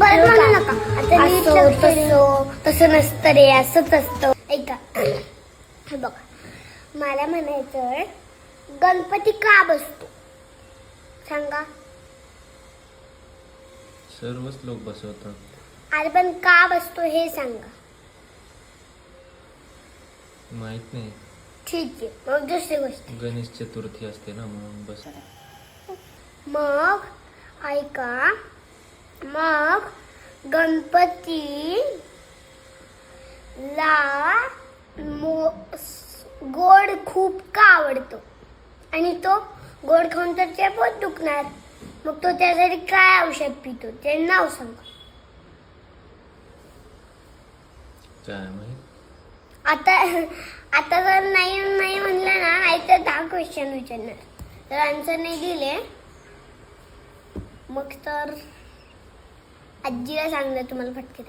परत म्हणू नका. आता नीट लक्ष तसं नसतं रे असंच असतं. ऐका. हे बघा. मला म्हणायचं गणपती का बसतो? सांगा. सर्वच लोक बसवतात. अरे पण का बसतो हे सांगा. माहीत नाही. ठीक आहे मग दुसरी गोष्ट. गणेश चतुर्थी असते ना म्हणून बस मग ऐका. मग गणपती ला मो गोड खूप का आवडतो? आणि तो गोड खाऊन तर ते पोट दुखणार. मग तो त्यासाठी काय औषध पितो? ते नाव सांगा. काय माहीत? आता आता जर नाही नाही म्हणलं ना आई तर दहा क्वेश्चन विचारणार. तर आन्सर नाही दिले मग तर आजीला सांगणार तुम्हाला फटके